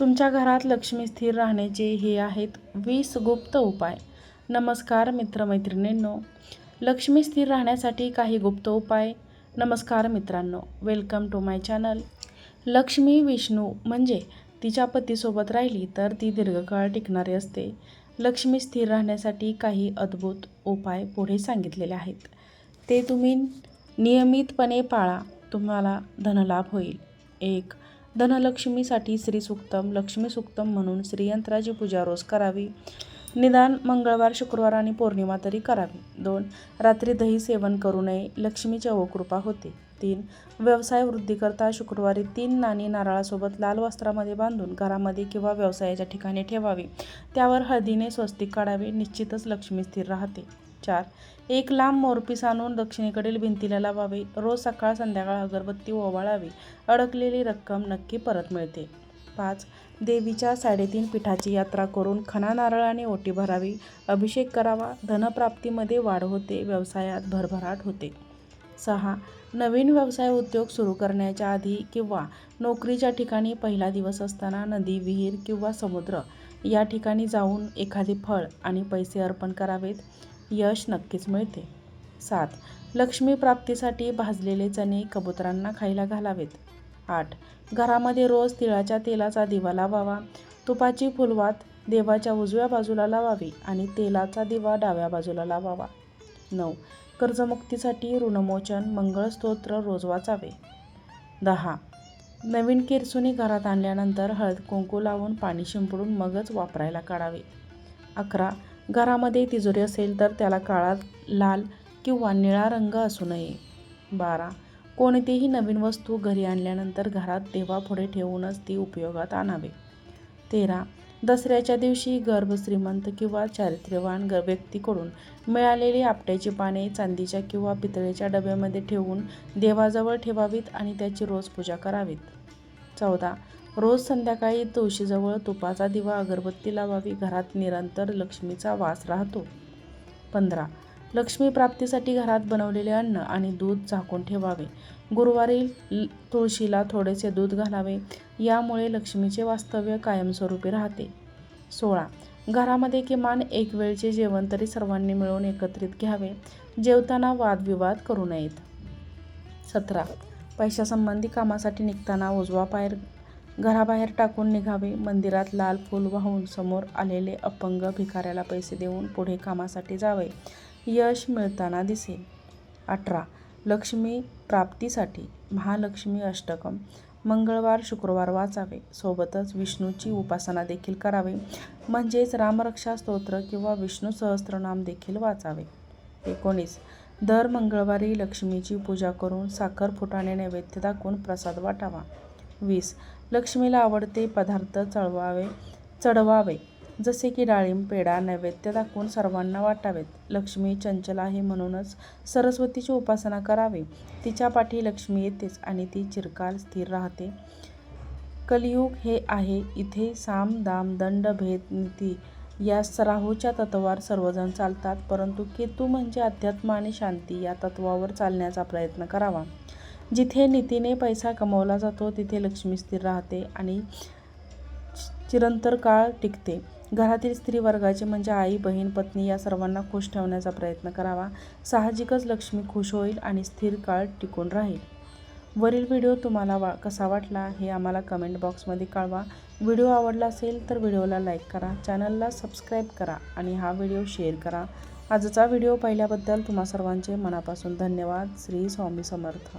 तुमच्या घरात लक्ष्मी स्थिर राहण्याचे हे आहेत वीस गुप्त उपाय. नमस्कार मित्रमैत्रिणींनो. लक्ष्मी स्थिर राहण्यासाठी काही गुप्त उपाय. नमस्कार मित्रांनो. Welcome to my channel Lakshmi Vishnu म्हणजे तिच्या पतीसोबत राहिली तर ती दीर्घकाळ टिकणारी असते. लक्ष्मी स्थिर राहण्यासाठी काही अद्भुत उपाय पुढे सांगितलेले आहेत. ते तुम्ही नियमितपणे पाळा. तुम्हाला धनलाभ होईल. एक धनलक्ष्मीसाठी श्रीसूक्तम लक्ष्मीसूक्तम म्हणून श्रीयंत्राची पूजा रोज करावी. निदान मंगळवार शुक्रवार आणि पौर्णिमा तरी करावी. दोन रात्री दही सेवन करू नये लक्ष्मीच्या अवकृपा होते. तीन व्यवसाय वृद्धीकरता शुक्रवारी तीन नाणी नारळासोबत लाल वस्त्रामध्ये बांधून घरामध्ये किंवा व्यवसायाच्या ठिकाणी ठेवावी. त्यावर हळदीने स्वस्तिक काढावे निश्चितच लक्ष्मी स्थिर राहते. चार एक लांब मोरपीस आणून दक्षिणेकडील भिंतीला लावावे. रोज सकाळ संध्याकाळ अगरबत्ती ओवाळावी. अडकलेली रक्कम नक्की परत मिळते. पाच. देवीच्या साडेतीन पिठाची यात्रा करून खना नारळ आणि ओटी भरावी. अभिषेक करावा. धनप्राप्तीमध्ये वाढ होते. व्यवसायात भरभराट होते. सहा. नवीन व्यवसाय उद्योग सुरू करण्याच्या आधी किंवा नोकरीच्या ठिकाणी पहिला दिवस असताना नदी विहीर किंवा समुद्र या ठिकाणी जाऊन एखादे फळ आणि पैसे अर्पण करावेत. यश नक्कीच मिळते. सात. लक्ष्मी प्राप्तीसाठी भाजलेले चणे कबुतरांना खायला घालावेत. आठ. घरामध्ये रोज तिळाच्या तेलाचा दिवा लावावा. तुपाची फुलवात देवाच्या उजव्या बाजूला लावावी आणि तेलाचा दिवा डाव्या बाजूला लावावा. नऊ. कर्जमुक्तीसाठी ऋणमोचन मंगळस्तोत्र रोज वाचावे. दहा. नवीन किरसुनी घरात आणल्यानंतर हळद कुंकू लावून पाणी शिंपडून मगच वापरायला काढावे. अकरा. घरामध्ये तिजोरी असेल तर त्याला काळा लाल किंवा निळा रंग असू नये. बारा. कोणतीही नवीन वस्तू घरी आणल्यानंतर घरात देवापुढे ठेवूनच ती उपयोगात आणावे. तेरा. दसऱ्याच्या दिवशी गर्भ श्रीमंत किंवा चारित्र्यवान ग व्यक्तीकडून मिळालेली आपट्याची पाने चांदीच्या किंवा पितळेच्या डब्यामध्ये ठेवून देवाजवळ ठेवावीत आणि त्याची रोज पूजा करावीत. चौदा. रोज संध्याकाळी तुळशीजवळ तुपाचा दिवा अगरबत्ती लावावी घरात निरंतर लक्ष्मीचा वास राहतो. पंधरा. लक्ष्मी प्राप्तीसाठी घरात बनवलेले अन्न आणि दूध झाकून ठेवावे. गुरुवारी तुळशीला थोडेसे दूध घालावे. यामुळे लक्ष्मीचे वास्तव्य कायमस्वरूपी राहते. सोळा. घरामध्ये किमान एक वेळचे जेवण तरी सर्वांनी मिळून एकत्रित घ्यावे. जेवताना वादविवाद करू नयेत. सतरा. पैशासंबंधी कामासाठी निघताना उजवा पाय घराबाहेर टाकून निघावे. मंदिरात लाल फूल वाहून समोर आलेले अपंग भिकाऱ्याला पैसे देऊन पुढे कामासाठी जावे. यश मिळताना दिसेल अठरा. लक्ष्मी प्राप्तीसाठी महालक्ष्मी अष्टकम. मंगळवार शुक्रवार वाचावे. सोबतच विष्णूची उपासना देखील करावे. म्हणजेच रामरक्षा स्तोत्र किंवा विष्णू सहस्त्रनाम देखील वाचावे. एकोणीस. दर मंगळवारी लक्ष्मीची पूजा करून साखर फुटाणे नैवेद्य दाखवून प्रसाद वाटावा. वीस. लक्ष्मीला आवडते पदार्थ चळवावे चढवावे. जसे की डाळिंब पेढा नैवेद्य दाखवून सर्वांना वाटावेत. लक्ष्मी चंचल आहे म्हणूनच सरस्वतीची उपासना करावी. तिच्या पाठी लक्ष्मी येतेच आणि ती चिरकाल स्थिर राहते. कलियुग हे आहे. इथे साम दाम दंड भेद नीती या सराहूच्या तत्वावर सर्वजण चालतात परंतु केतू म्हणजे अध्यात्म आणि शांती या तत्वावर चालण्याचा प्रयत्न करावा. जिथे नीतीने पैसा कमवला जातो तिथे लक्ष्मी स्थिर राहते आणि चिरंतर काळ टिकते. घरातील स्त्री वर्गाचे म्हणजे आई बहीण पत्नी या सर्वांना खुश ठेवण्याचा प्रयत्न करावा. साहजिकच लक्ष्मी खुश होईल आणि स्थिर काळ टिकून राहील. वरील व्हिडिओ तुम्हाला वा कसा वाटला हे आम्हाला कमेंट बॉक्समध्ये कळवा. व्हिडिओ आवडला असेल तर व्हिडिओला लाईक करा चॅनलला सबस्क्राईब करा आणि हा व्हिडिओ शेअर करा. आजचा व्हिडिओ पाहिल्याबद्दल तुम्हा सर्वांचे मनापासून धन्यवाद. श्री स्वामी समर्थ.